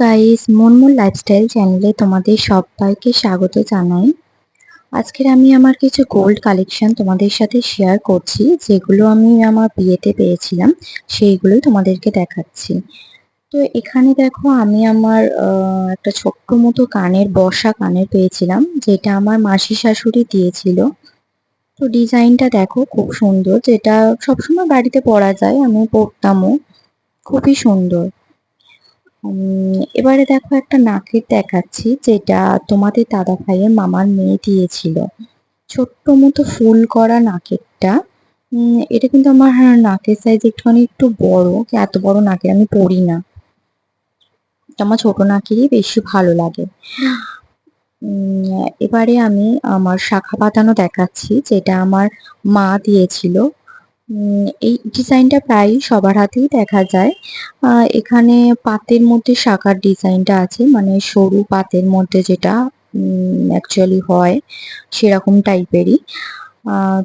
Guys মনমুন lifestyle চ্যানেলে তোমাদের সবাইকে স্বাগত জানাই। আজকের আমি আমার কিছু গোল্ড কালেকশন তোমাদের সাথে শেয়ার করছি, যেগুলো আমি আমার বিয়েতে পেয়েছিলাম, সেইগুলোই তোমাদেরকে দেখাচ্ছি। তো এখানে দেখো, আমি আমার একটা ছোট্ট মতো কানের বসা কানের পেয়েছিলাম, যেটা আমার মাসি শাশুড়ি দিয়েছিল। তো ডিজাইনটা দেখো, খুব সুন্দর, যেটা সবসময় বাড়িতে পরা যায়, আমি পরতামও। খুবই সুন্দর। এবারে দেখো একটা নাকের দেখাচ্ছি, যেটা তোমাদের দাদা ভাইয়ের মামার মেয়ে দিয়েছিল। ছোট্ট মতো ফুল করা নাকেরটা। এটা কিন্তু আমার নাকের সাইজ একটুখানি একটু বড় এত বড় নাকের আমি পরি না। আমার ছোট নাকেরই বেশি ভালো লাগে। এবারে আমি আমার শাখা পাতানো দেখাচ্ছি, যেটা আমার মা দিয়েছিল। এই ডিজাইনটা প্রায় সবার হাতেই দেখা যায়। এখানে পাতের মধ্যে শাখার ডিজাইনটা আছে মানে সরু পাতের মধ্যে যেটা অ্যাকচুয়ালি হয়, সেরকম টাইপেরই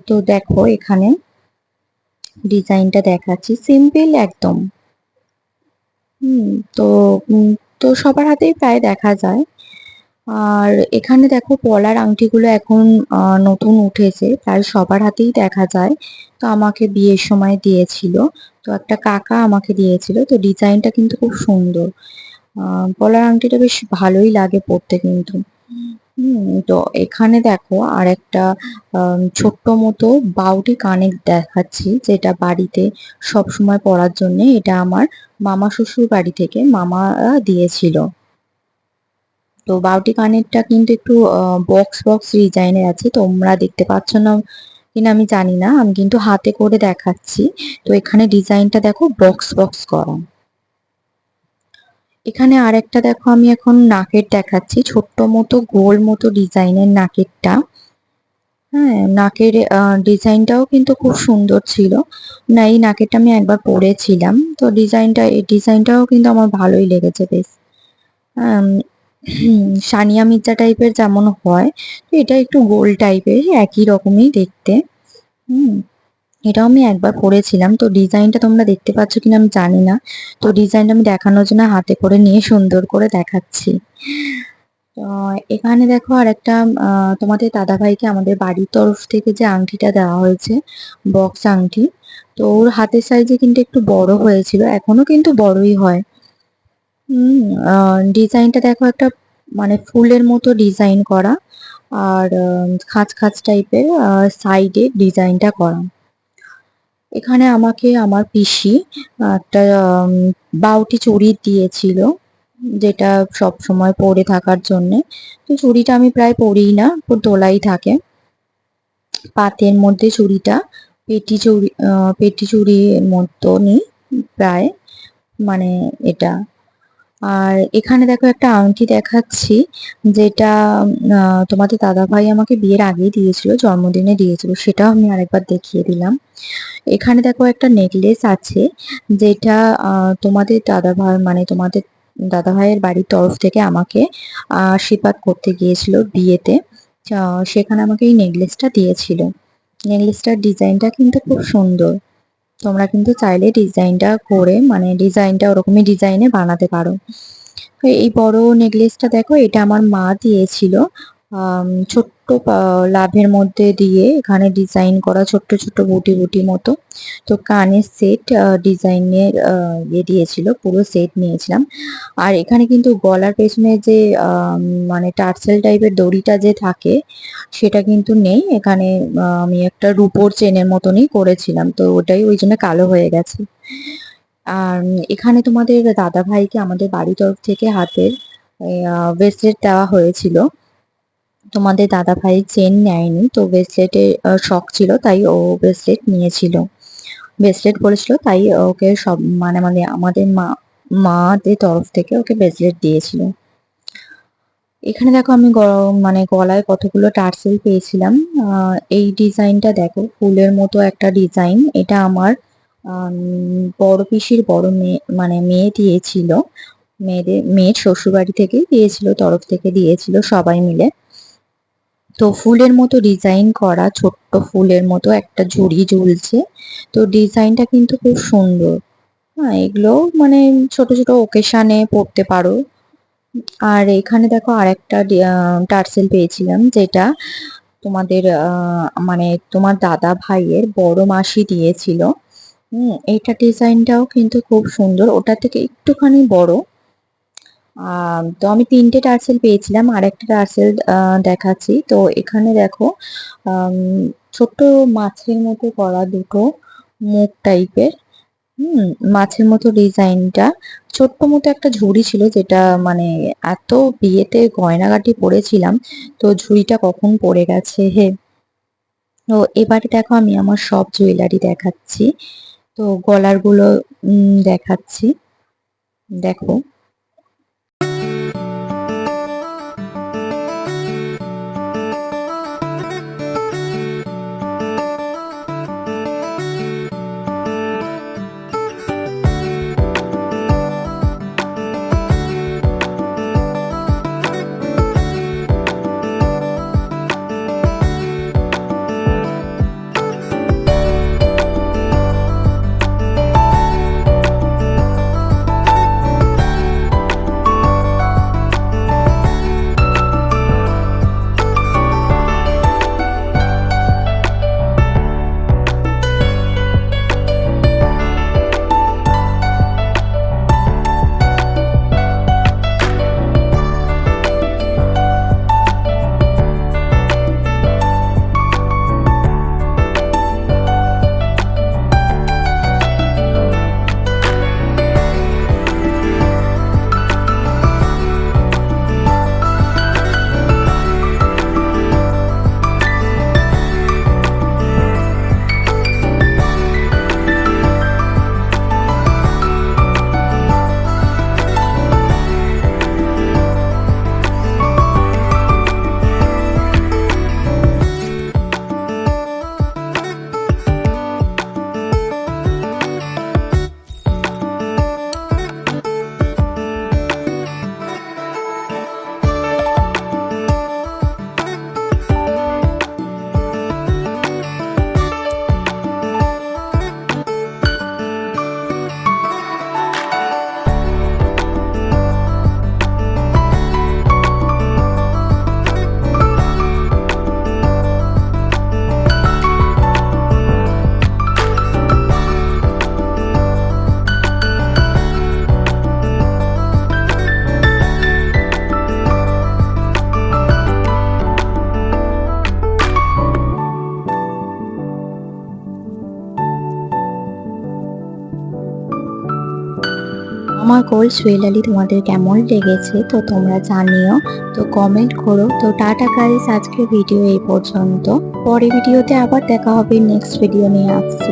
তো দেখো এখানে ডিজাইনটা দেখাচ্ছি সিম্পল একদম। হুম, তো তো সবার হাতেই প্রায় দেখা যায়। আর এখানে দেখো পলার আংটিগুলো এখন নতুন উঠেছে প্রায় সবার হাতেই দেখা যায়। তো আমাকে বিয়ের সময় দিয়েছিল, তো একটা কাকা আমাকে দিয়েছিল, তো ডিজাইনটা কিন্তু খুব সুন্দর। পলার আংটিটা বেশ ভালোই লাগে পরতে কিন্তু। তো এখানে দেখো আর একটা ছোট্ট মতো বাউটি কানের দেখাচ্ছি, যেটা বাড়িতে সব সময় পরার জন্য। এটা আমার মামা শ্বশুর বাড়ি থেকে মামা দিয়েছিল। তো বাউটি কানেরটা কিন্তু একটু বক্স বক্স ডিজাইনের আছে, তোমরা দেখতে পাচ্ছ না কিনা আমি জানি না, আমি কিন্তু হাতে করে দেখাচ্ছি। তো এখানে ডিজাইনটা দেখো বক্স বক্স করা। এখানে আরেকটা দেখো, আমি এখন নাকের দেখাচ্ছি, ছোট্ট মতো, গোল মতো ডিজাইনের নাকেরটা। হ্যাঁ নাকের ডিজাইনটাও কিন্তু খুব সুন্দর ছিল। না, এই নাকেরটা আমি একবার পরেছিলাম। তো ডিজাইনটা, এই ডিজাইনটাও কিন্তু আমার ভালোই লেগেছে বেশ। সানিয়া মির্জা টাইপের যেমন হয়, তো এটা একটু গোল টাইপের একই রকমই দেখতে। হুম, এটাও আমি একবার পরেছিলাম তো ডিজাইনটা তোমরা দেখতে পাচ্ছ কিনা আমি জানি না। তো ডিজাইনটা আমি দেখানোর জন্য হাতে করে নিয়ে সুন্দর করে দেখাচ্ছি। এখানে দেখো আর একটা তোমাদের দাদা ভাইকে আমাদের বাড়ির তরফ থেকে যে আংটিটা দেওয়া হয়েছে বক্স আংটি, তো ওর হাতের সাইজে কিন্তু একটু বড় হয়েছিল, এখনও কিন্তু বড়ই হয়। ডিজাইনটা দেখো একটা মানে ফুলের মতো ডিজাইন করা আর খাঁচ খাঁজ টাইপের সাইডে ডিজাইনটা করা। এখানে আমাকে আমার পিসি একটা বাউটি চুড়ি দিয়েছিল যেটা সব সময় পরে থাকার জন্যে। তো চুড়িটা আমি প্রায় পরিই না তোলাই থাকে। পাতের মধ্যে চুড়িটা, পেটি চুড়ি পেটি চুড়ির মতনই প্রায় মানে এটা। আর এখানে দেখো একটা আংটি দেখাচ্ছি, যেটা তোমাদের দাদা ভাই আমাকে বিয়ের আগেই দিয়েছিল, জন্মদিনে দিয়েছিল, সেটাও আমি আরেকবার দেখিয়ে দিলাম। এখানে দেখো একটা নেকলেস আছে, যেটা তোমাদের দাদা ভাই মানে তোমাদের দাদা ভাইয়ের বাড়ির তরফ থেকে আমাকে আশীর্বাদ করতে গিয়েছিল বিয়েতে। সেখানে আমাকে এই নেকলেসটা দিয়েছিল। নেকলেসটার ডিজাইনটা কিন্তু খুব সুন্দর। তোমরা কিন্তু চাইলে ডিজাইনটা করে মানে ডিজাইনটা ওরকমই ডিজাইনে বানাতে পারো। এই বড় নেকলেসটা দেখো, এটা আমার মা দিয়েছিল ছোট্ট লাভের মধ্যে দিয়ে এখানে ডিজাইন করা ছোট্ট ছোট্ট বুটি বুটি মতো। তো কানের সেট ডিজাইনের ইয়ে দিয়েছিল, পুরো সেট নিয়েছিলাম। আর এখানে কিন্তু গলার পেছনে যে মানে টার্সেল টাইপের দড়িটা যে থাকে, সেটা কিন্তু নেই। এখানে আমি একটা রুপোর চেনের মতনই করেছিলাম। তো ওটাই ওই জন্য কালো হয়ে গেছে। আর এখানে তোমাদের দাদা ভাইকে আমাদের বাড়ি তরফ থেকে হাতের ব্রেসলেট দেওয়া হয়েছিল। তোমাদের দাদা ভাই চেন নেয়নি তো ব্রেসলেটের শখ ছিল তাই ও ব্রেসলেট নিয়েছিল। ব্রেসলেট বলেছিল তাই ওকে সব মানে মানে আমাদের মা মাদের তরফ থেকে ওকে ব্রেসলেট দিয়েছিল। এখানে দেখো আমি মানে গলায় কতগুলো টার্সেল পেয়েছিলাম। এই ডিজাইনটা দেখো ফুলের মতো একটা ডিজাইন। এটা আমার আম, বড় পিসির বড় মেয়ে মানে মেয়ে দিয়েছিল। মেয়েদের মেয়ের শ্বশুরবাড়ি থেকে দিয়েছিল তরফ থেকে দিয়েছিল সবাই মিলে। তো ফুলের মতো ডিজাইন করা ছোট্ট ফুলের মতো একটা ঝুড়ি ঝুলছে। তো ডিজাইনটা কিন্তু খুব সুন্দর। হ্যাঁ এগুলো মানে ছোট ছোট ওকেশনে পরতে পারো। আর এখানে দেখো আরেকটা টার্সেল পেয়েছিলাম যেটা তোমাদের মানে তোমার দাদা ভাইয়ের বড় মাসি দিয়েছিল। হুম এইটা ডিজাইনটাও কিন্তু খুব সুন্দর। ওটা থেকে একটুখানি বড়। তো আমি তিনটে টার্সেল পেয়েছিলাম আর একটা টার্সেল দেখাচ্ছি। তো এখানে দেখো ছোট্ট মাছের মতো করা দুটো মুখ টাইপের হুম মাছের মতো ডিজাইনটা। ছোট্ট মতো একটা ঝুড়ি ছিল যেটা মানে এত বিয়েতে গয়নাগাটি পরেছিলাম তো ঝুড়িটা কখন পড়ে গেছে? হে। তো এবারে দেখো আমি আমার সব জুয়েলারি দেখাচ্ছি। তো গলারগুলো উম, দেখাচ্ছি। দেখো। আমার গোল সুয়েলালি, তোমাদের কেমন লেগেছে তো তোমরা জানিও। তো কমেন্ট করো। তো টাটা গাইস আজকে ভিডিও এই পর্যন্ত। পরে ভিডিওতে আবার দেখা হবে নেক্সট ভিডিও নিয়ে আসছি।